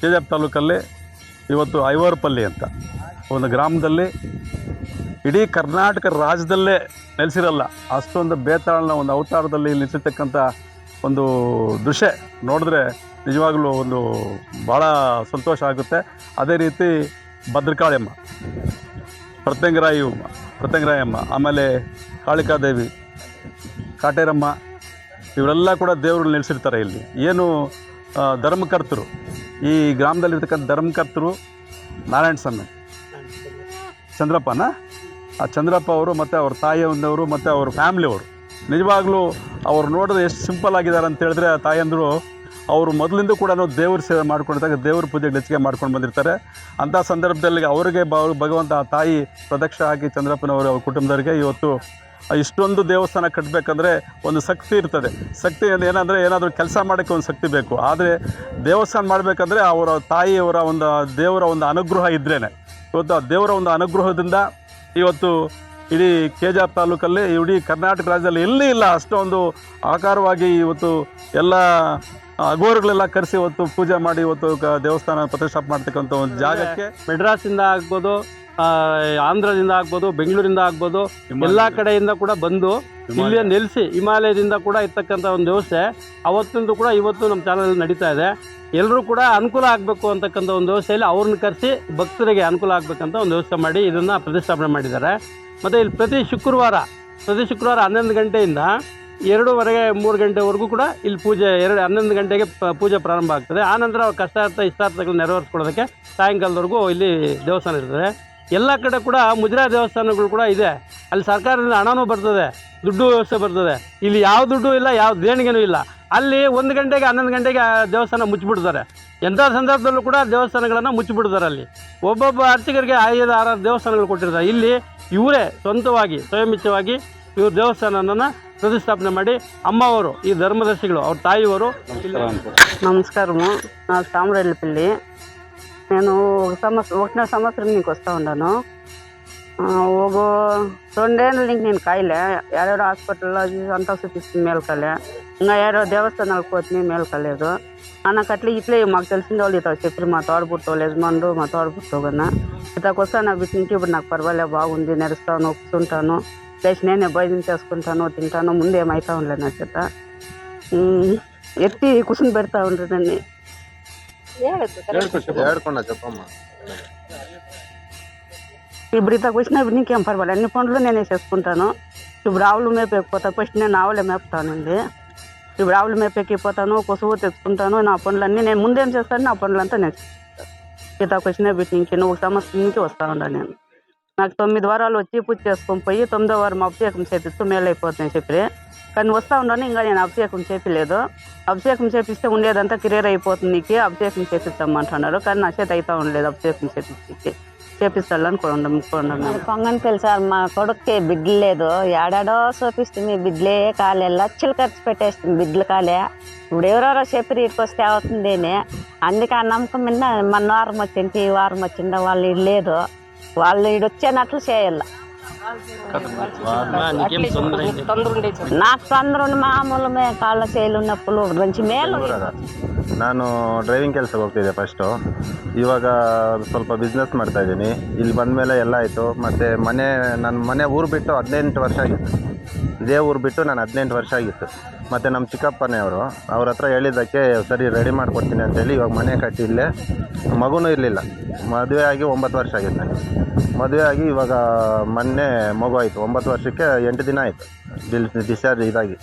K F ತಾಲೂಕಲ್ಲಿ ಇವತ್ತು ಐವರ್ಪಲ್ಲಿ ಅಂತ. ಒಂದು ಗ್ರಾಮದಲ್ಲಿ ಇಡೀ ಕರ್ನಾಟಕ ರಾಜ್ಯದಲ್ಲೇ ನೆಲೆಸಿರಲ್ಲ. ಅಷ್ಟೊಂದು ಬೇತಾಳನ ಒಂದು ಅವತಾರದಲ್ಲಿ ನಿಲ್ಲಿಸಿರ್ತಕ್ಕಂಥ ಒಂದು ದೃಶ್ಯ ನೋಡಿದ್ರೆ ನಿಜವಾಗಲೂ ಒಂದು ಭಾಳ ಸಂತೋಷ ಆಗುತ್ತೆ. ಅದೇ ರೀತಿ ಭದ್ರಕಾಳಿಯಮ್ಮ, ಪ್ರತ್ಯಂಗರಾಯಿ ಪ್ರತ್ಯಂಗರಾಯಮ್ಮ, ಆಮೇಲೆ ಕಾಳಿಕಾದೇವಿ, ಕಾಟೇರಮ್ಮ, ಇವರೆಲ್ಲ ಕೂಡ ದೇವರು ನೆಲೆಸಿರ್ತಾರೆ ಇಲ್ಲಿ. ಏನು ಧರ್ಮಕರ್ತರು. ಈ ಗ್ರಾಮದಲ್ಲಿರ್ತಕ್ಕಂಥ ಧರ್ಮಕರ್ತರು ನಾರಾಯಣ ಸ್ವಾಮಿ. ಚಂದ್ರಪ್ಪನ? ಆ ಚಂದ್ರಪ್ಪ ಅವರು ಮತ್ತು ಅವ್ರ ತಾಯಿಯವನವರು ಮತ್ತು ಅವ್ರ ಫ್ಯಾಮ್ಲಿಯವರು ನಿಜವಾಗ್ಲೂ ಅವ್ರು ನೋಡಿದ್ರೆ ಎಷ್ಟು ಸಿಂಪಲ್ ಆಗಿದ್ದಾರೆ ಅಂತ ಹೇಳಿದ್ರೆ ಆ ತಾಯಂದರು ಅವರು ಮೊದಲಿಂದ ಕೂಡ ದೇವ್ರ ಸೇವೆ ಮಾಡ್ಕೊಂಡಿದ್ದಾಗ ದೇವ್ರ ಪೂಜೆಗೆ ಹೆಚ್ಚಿಗೆ ಮಾಡ್ಕೊಂಡು ಬಂದಿರ್ತಾರೆ. ಅಂಥ ಸಂದರ್ಭದಲ್ಲಿ ಅವರಿಗೆ ಭಗವಂತ ತಾಯಿ ಪ್ರದಕ್ಷ ಹಾಕಿ ಚಂದ್ರಪ್ಪನವರು ಅವ್ರ ಕುಟುಂಬದವರಿಗೆ ಇವತ್ತು ಇಷ್ಟೊಂದು ದೇವಸ್ಥಾನ ಕಟ್ಟಬೇಕಂದ್ರೆ ಒಂದು ಶಕ್ತಿ ಇರ್ತದೆ. ಶಕ್ತಿ ಏನಂದರೆ ಏನಾದರೂ ಕೆಲಸ ಮಾಡೋಕ್ಕೆ ಒಂದು ಶಕ್ತಿ ಬೇಕು. ಆದರೆ ದೇವಸ್ಥಾನ ಮಾಡಬೇಕಂದ್ರೆ ಅವರ ತಾಯಿಯವರ ಒಂದು, ದೇವರ ಒಂದು ಅನುಗ್ರಹ ಇದ್ರೇ ಇವತ್ತು ಆ ದೇವರ ಒಂದು ಅನುಗ್ರಹದಿಂದ ಇವತ್ತು ಇಡೀ ಕೆ ಜಿ ಆರ್ ತಾಲೂಕಲ್ಲಿ, ಇಡೀ ಕರ್ನಾಟಕ ರಾಜ್ಯದಲ್ಲಿ ಎಲ್ಲಿ ಇಲ್ಲ ಅಷ್ಟೊಂದು ಆಕಾರವಾಗಿ ಇವತ್ತು ಎಲ್ಲ ಅಗೋರುಗಳೆಲ್ಲ ಕರೆಸಿ ಇವತ್ತು ಪೂಜೆ ಮಾಡಿ ಇವತ್ತು ಕ- ದೇವಸ್ಥಾನ ಪ್ರತಿಷ್ಠಾಪ ಮಾಡ್ತಕ್ಕಂಥ ಒಂದು ಜಾಗಕ್ಕೆ. ಮೆಡ್ರಾಸಿಂದ ಆಗ್ಬೋದು ಆ, ಆಂಧ್ರದಿಂದ ಆಗ್ಬೋದು ಬೆಂಗಳೂರಿಂದ ಆಗ್ಬೋದು ಎಲ್ಲ ಕಡೆಯಿಂದ ಕೂಡ ಬಂದು ಇಲ್ಲಿ ನೆಲೆಸಿ ಹಿಮಾಲಯದಿಂದ ಕೂಡ ಇರ್ತಕ್ಕಂಥ ಒಂದು ವ್ಯವಸ್ಥೆ ಅವತ್ತಿಂದ ಕೂಡ ಇವತ್ತು ನಮ್ಮ ಚಾನಲ್ ನಡೀತಾ ಇದೆ. ಎಲ್ಲರೂ ಕೂಡ ಅನುಕೂಲ ಆಗಬೇಕು ಅಂತಕ್ಕಂಥ ಒಂದು ವ್ಯವಸ್ಥೆಯಲ್ಲಿ ಅವ್ರನ್ನ ಕರೆಸಿ ಭಕ್ತರಿಗೆ ಅನುಕೂಲ ಆಗಬೇಕಂತ ಒಂದು ವ್ಯವಸ್ಥೆ ಮಾಡಿ ಇದನ್ನು ಪ್ರತಿಷ್ಠಾಪನೆ ಮಾಡಿದ್ದಾರೆ. ಮತ್ತು ಇಲ್ಲಿ ಪ್ರತಿ ಶುಕ್ರವಾರ ಪ್ರತಿ ಶುಕ್ರವಾರ ಹನ್ನೊಂದು ಗಂಟೆಯಿಂದ ಎರಡೂವರೆಗೆ ಮೂರು ಗಂಟೆವರೆಗೂ ಕೂಡ ಇಲ್ಲಿ ಪೂಜೆ, ಎರಡು, ಹನ್ನೊಂದು ಗಂಟೆಗೆ ಪೂಜೆ ಪ್ರಾರಂಭ ಆಗ್ತದೆ. ಆನಂತರ ಅವ್ರ ಕಷ್ಟಾರ್ಥ, ಇಷ್ಟಾರ್ಥಗಳು ನೆರವೇರಿಸ್ಕೊಳ್ಳೋದಕ್ಕೆ ಸಾಯಂಕಾಲದವರೆಗೂ ಇಲ್ಲಿ ದೇವಸ್ಥಾನ ಇರ್ತದೆ. ಎಲ್ಲ ಕಡೆ ಕೂಡ ಮುಜರಾ ದೇವಸ್ಥಾನಗಳು ಕೂಡ ಇದೆ. ಅಲ್ಲಿ ಸರ್ಕಾರದಿಂದ ಹಣನೂ ಬರ್ತದೆ, ದುಡ್ಡು ವ್ಯವಸ್ಥೆ ಬರ್ತದೆ. ಇಲ್ಲಿ ಯಾವ ದುಡ್ಡು ಇಲ್ಲ, ಯಾವ ದೇಣಿಗೆನೂ ಇಲ್ಲ. ಅಲ್ಲಿ ಒಂದು ಗಂಟೆಗೆ, ಹನ್ನೊಂದು ಗಂಟೆಗೆ ದೇವಸ್ಥಾನ ಮುಚ್ಚಿಬಿಡ್ತಾರೆ. ಎಂಥ ಸಂದರ್ಭದಲ್ಲೂ ಕೂಡ ದೇವಸ್ಥಾನಗಳನ್ನು ಮುಚ್ಚಿಬಿಡ್ತಾರೆ ಅಲ್ಲಿ. ಒಬ್ಬೊಬ್ಬ ಅರ್ಚಕರಿಗೆ ಐದು ಆರಾರು ದೇವಸ್ಥಾನಗಳು ಕೊಟ್ಟಿರ್ತಾರೆ. ಇಲ್ಲಿ ಇವರೇ ಸ್ವಂತವಾಗಿ ಸ್ವಯಮಿಚ್ಛವಾಗಿ ಇವರು ದೇವಸ್ಥಾನವನ್ನು ಪ್ರತಿಷ್ಠಾಪನೆ ಮಾಡಿ ಅಮ್ಮವರು ಈ ಧರ್ಮದರ್ಶಿಗಳು ಅವ್ರ ತಾಯಿಯವರು ಇಲ್ಲಿ నమస్కారము నా తామరెల్లిపల్లి నేను ఒక సంవత్సరం ఒకటిన్నర సంవత్సరం నీకు వస్తూ ఉన్నాను ఆ, ఒక రెండేళ్ళ నుంచి నేను కాయలే ఏడాడో హాస్పిటల్లో అంతా చూపిస్తుంది మేలు కాలే ఇంకా ఏడో దేవస్థానాలకు పోతుంది మేలు కాలేదు నాకు అట్లా ఇట్లే మాకు తెలిసిన వాళ్ళు ఇట్లా చెప్పారు మా తోడబుట్టు వాళ్ళు యజమానుడు మా తోడబుట్టు కన్నా ఇట్లాకి వస్తాను బిడ్డ నుంచి ఇప్పుడు నాకు పర్వాలేదు బాగుంది నడుస్తాను కూర్చుంటాను లేచి నేనే భోజనం చేసుకుంటాను తింటాను ముందు ఏమవుతా ఉండలేదు నా చేత. ఎత్తి కూర్చుని పెడతా చెప్పమ్మా. ఇప్పుడు ఇతకు వచ్చినప్పుడు నీకేం పర్వాలేదు. అన్ని పనులు నేనే చేసుకుంటాను. ఇప్పుడు ఆవులు మేపేకపోతా ఫస్ట్ నేను ఆవులే మేపుతానండి. ఇప్పుడు ఆవులు మేపెక్కిపోతాను కొసువు తెచ్చుకుంటాను నా పనులన్నీ నేను ముందేం చేస్తాను నా పనులంతా నేను ఇతకు వచ్చిన బిడ్డ నుంచి నువ్వు సంవత్సరం నుంచి వస్తా ఉండా నేను. నాకు తొమ్మిది వారాలు వచ్చి పూజ చేసుకొని పోయి తొమ్మిదో వారం అభిషేకం చేపిస్తూ మేలైపోతుందని చెప్పి. కానీ వస్తా ఉన్నాను ఇంకా నేను అభిషేకం చేపిలేదు. అభిషేకం చేపిస్తే ఉండేదంతా క్లియర్ అయిపోతుంది నీకు అభిషేకం చేపిస్తామంటున్నారు కానీ నా చేతి అవుతా ఉండలేదు అభిషేకం చేపించి చేపిస్తాను అనుకోండి పొంగని సార్ మా కొడుక్కి బిడ్డలు లేదు. ఏడాడో చూపిస్తుంది బిడ్డలే కాలే లక్షలు ఖర్చు పెట్టేస్తుంది బిడ్డలు కాలే. ఇప్పుడు ఎవరెవరో చెప్పి వస్తే అవుతుంది అని అందుకే ఆ నమ్మకం మీద మన వారం వచ్చింది ఈ వారం వచ్చిందో వాళ్ళు ఇటు లేదు. వాళ్ళు ఇటు వచ్చేనట్లు చేయాల నీకేం ತೊಂದರೆ ಇದೆ నాకు తొందర ఉన్న మామూలు మే కాళ్ళ చేలు నొప్పులు మంచి మేలు ನಾನು ಡ್ರೈವಿಂಗ್ ಕೆಲಸಕ್ಕೆ ಹೋಗ್ತಿದ್ದೆ ಫಸ್ಟು ಇವಾಗ ಸ್ವಲ್ಪ ಬಿಸ್ನೆಸ್ ಮಾಡ್ತಾ ಇದ್ದೀನಿ ಇಲ್ಲಿ ಬಂದಮೇಲೆ ಎಲ್ಲ ಆಯಿತು ಮತ್ತು ಮನೆ ನನ್ನ ಮನೆ ಊರು ಬಿಟ್ಟು ಹದಿನೆಂಟು ವರ್ಷ ಆಗಿತ್ತು ಇದೇ ಊರು ಬಿಟ್ಟು ನಾನು ಹದಿನೆಂಟು ವರ್ಷ ಆಗಿತ್ತು ಮತ್ತು ನಮ್ಮ ಚಿಕ್ಕಪ್ಪನೇ ಅವರು ಅವ್ರ ಹತ್ರ ಹೇಳಿದ್ದಕ್ಕೆ ಸರಿ ರೆಡಿ ಮಾಡಿಕೊಡ್ತೀನಿ ಅಂತೇಳಿ ಇವಾಗ ಮನೆ ಕಟ್ಟಿ ಇಲ್ಲೇ ಮಗುನೂ ಇರಲಿಲ್ಲ ಮದುವೆ ಆಗಿ ಒಂಬತ್ತು ವರ್ಷ ಆಗಿತ್ತು ನನಗೆ ಮದುವೆ ಆಗಿ ಇವಾಗ ಮೊನ್ನೆ ಮಗು ಆಯಿತು. ಒಂಬತ್ತು ವರ್ಷಕ್ಕೆ ಎಂಟು ದಿನ ಆಯಿತು. ಡಿಲ್ ಡಿಸ್ಚಾರ್ಜ್ ಇದಾಗಿ.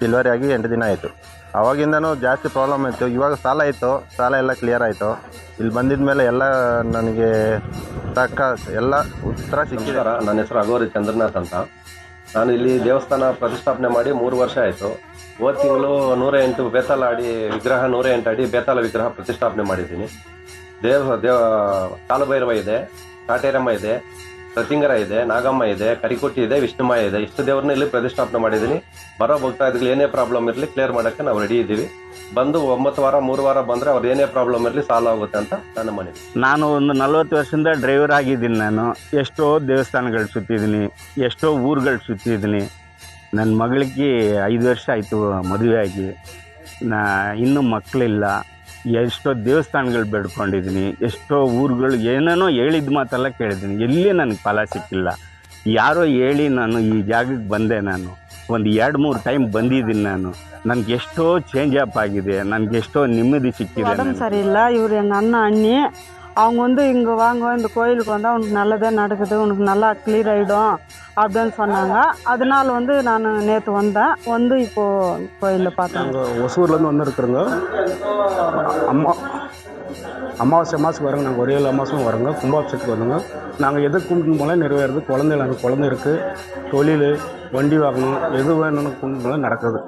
ಡಿಲ್ವರಿ ಆಗಿ ಎಂಟು ದಿನ ಆಯಿತು. ಅವಾಗಿಂದನೂ ಜಾಸ್ತಿ ಪ್ರಾಬ್ಲಮ್ ಇತ್ತು. ಇವಾಗ ಸಾಲ ಇತ್ತು ಸಾಲ ಎಲ್ಲ ಕ್ಲಿಯರ್ ಆಯಿತು. ಇಲ್ಲಿ ಬಂದಿದ ಮೇಲೆ ಎಲ್ಲ ನನಗೆ ತಕ್ಕ ಎಲ್ಲ ಉತ್ತರ ಸಿಕ್ಕಿದಾರ ನನ್ನ ಹೆಸರು ಅಗೋರಿ ಚಂದ್ರನಾಥ್ ಅಂತ. ನಾನು ಇಲ್ಲಿ ದೇವಸ್ಥಾನ ಪ್ರತಿಷ್ಠಾಪನೆ ಮಾಡಿ ಮೂರು ವರ್ಷ ಆಯಿತು. ಹೋದ ತಿಂಗಳು ನೂರ ಎಂಟು ಬೇತಾಲ ಅಡಿ ವಿಗ್ರಹ, ನೂರ ಎಂಟು ಅಡಿ ಬೇತಾಲ ವಿಗ್ರಹ ಪ್ರತಿಷ್ಠಾಪನೆ ಮಾಡಿದ್ದೀನಿ. ದೇವ ದೇವ, ಕಾಲಭೈರವ ಇದೆ. ಕಾಟೇರಮ್ಮ ಇದೆ, ಸತಿಂಗರ ಇದೆ, ನಾಗಮ್ಮ ಇದೆ ಕರಿಕೋಟಿ ಇದೆ, ವಿಷ್ಣುಮಯ ಇದೆ. ಇಷ್ಟು ದೇವ್ರನ್ನ ಇಲ್ಲಿ ಪ್ರತಿಷ್ಠಾಪನೆ ಮಾಡಿದ್ದೀನಿ. ಬರೋ ಭಕ್ತಾದಿಗಳು ಏನೇ ಪ್ರಾಬ್ಲಮ್ ಇರಲಿ ಕ್ಲಿಯರ್ ಮಾಡೋಕ್ಕೆ ನಾವು ರೆಡಿ ಇದ್ದೀವಿ. ಬಂದು ಒಂಬತ್ತು ವಾರ, ಮೂರು ವಾರ ಬಂದರೆ ಅವ್ರು ಏನೇ ಪ್ರಾಬ್ಲಮ್ ಇರಲಿ ಸಾಲ್ವ್ ಆಗುತ್ತೆ ಅಂತ ನನ್ನ ಮನೆ ನಾನು ಒಂದು ನಲ್ವತ್ತು ವರ್ಷದಿಂದ ಡ್ರೈವರ್ ಆಗಿದ್ದೀನಿ ನಾನು. ಎಷ್ಟೋ ದೇವಸ್ಥಾನಗಳು ಸುತ್ತಿದ್ದೀನಿ, ಎಷ್ಟೋ ಊರುಗಳು ಸುತ್ತಿದ್ದೀನಿ. ನನ್ನ ಮಗಳಿಗೆ ಐದು ವರ್ಷ ಆಯಿತು ಮದುವೆ ಆಗಿ. ನಾ, ಇನ್ನೂ ಮಕ್ಕಳಿಲ್ಲ ಎಷ್ಟೋ ದೇವಸ್ಥಾನಗಳು ಬೇಡ್ಕೊಂಡಿದ್ದೀನಿ ಎಷ್ಟೋ ಊರುಗಳು ಏನೇನೋ ಹೇಳಿದ ಮಾತೆಲ್ಲ ಕೇಳಿದ್ದೀನಿ. ಎಲ್ಲಿ ನನಗೆ ಫಲ ಸಿಕ್ಕಿಲ್ಲ. ಯಾರೋ ಹೇಳಿ ನಾನು ಈ ಜಾಗಕ್ಕೆ ಬಂದೆ ನಾನು. ಒಂದು ಎರಡು ಮೂರು ಟೈಮ್ ಬಂದಿದ್ದೀನಿ ನಾನು. ನನಗೆ ಎಷ್ಟೋ ಚೇಂಜ್ ಅಪ್ ಆಗಿದೆ ನನಗೆ ಎಷ್ಟೋ ನೆಮ್ಮದಿ ಸಿಕ್ಕಿದೆ ಸರಿ ಇಲ್ಲ ಇವ್ರು ನನ್ನ ಅಣ್ಣಿ. அவங்க வந்து இங்கே வாங்க இந்த கோயிலுக்கு வந்தால் உனக்கு நல்லதே நடக்குது உனக்கு நல்லா கிளியர் ஆகிடும் அப்படின்னு சொன்னாங்க. அதனால வந்து நான் நேற்று வந்தேன். வந்து இப்போது கோயிலில் பார்த்தேன். நாங்கள் ஒசூர்லேருந்து வந்துருக்குறோங்க. அம்மா அமாவாசை மாதம் வரோங்க. நாங்கள் ஒரே ஏழு அமாவாசையும் வரோங்க. கும்பாபிஷேகத்துக்கு வரோங்க. நாங்கள் எது கும்பிட்டு போல நிறைவேறது. குழந்தை குழந்தை இருக்குது தொழில் வண்டி வாங்கணும் எது வேணும்னு கும்பிட்டு நடக்குது.